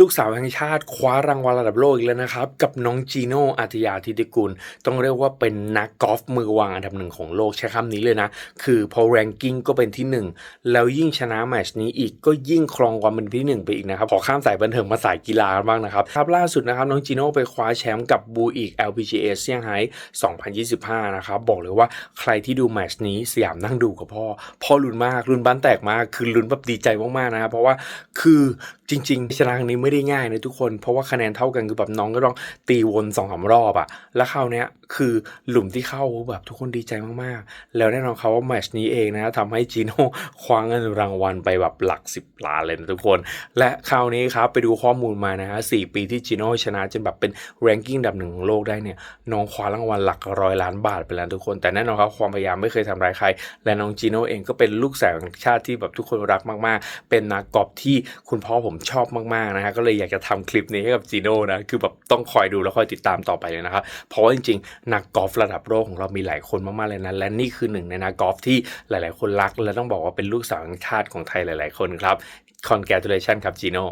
ลูกสาวแห่งชาติคว้ารางวัลระดับโลกอีกแล้วนะครับ กับน้องจีโน่อัธยาธิติกุล ต้องเรียกว่าเป็นนักกอล์ฟมือวางอันดับหนึ่งของโลกใช้คำนี้เลยนะ คือพอแรงกิ้งก็เป็นที่หนึ่งแล้วยิ่งชนะแมชนี้อีกก็ยิ่งครองความเป็นที่หนึ่งไปอีกนะครับ ขอข้ามสายบันเทิงมาสายกีฬาบ้างนะครับครับล่าสุดนะครับ น้องจีโน่ไปคว้าแชมป์กับบูอีก LPGA เซี่ยงไฮ้2025 นะครับบอกเลยว่าใครที่ดูแมชนี้สยามนั่งดูกับพ่อพ่อลุ้นมากลุ้นบ้านแตกมากคือลุ้นแบบดีใจมากๆนะครับเพราะว่าคือจริง ๆ ชนะครั้งนี้ไม่ได้ง่ายนะทุกคน เพราะว่าคะแนนเท่ากันคือแบบน้องก็ต้องตีวนสองสามรอบอะแล้วคราวเนี้ยคือหลุมที่เข้าแบบทุกคนดีใจมากๆ แล้วแน่นอนครับว่าแมชนี้เองนะทำให้จีโน่คว้าเงินรางวัลไปแบบหลัก 10 ล้านเลยนะทุกคน และคราวนี้ครับไปดูข้อมูลมานะฮะสี่ปีที่จีโน่ชนะจนแบบเป็นแรงกิ้งดับหนึ่งของโลกได้เนี่ยน้องคว้ารางวัลหลักร้อยล้านบาทไปแล้วทุกคน แต่แน่นอนครับความพยายามไม่เคยทำร้ายใคร และน้องจีโน่เองก็เป็นลูกสาวแห่งชาติที่แบบทุกคนรักมากๆ เป็นนักกอล์ฟที่คุณพ่อผมชอบมากๆนะฮะก็เลยอยากจะทำคลิปนี้ให้กับจีโน่นะคือแบบต้องคอยดูแล้วคอยติดตามต่อไปเลยนะครับเพราะว่าจริงๆนักกอล์ฟระดับโลกของเรามีหลายคนมากๆเลยนะและนี่คือหนึ่งในนักกอล์ฟที่หลาย ๆ คนรัก และต้องบอกว่าเป็นลูกสาวชาติของไทยหลาย ๆ คนครับคอนแกรตูเลชันครับจีโน่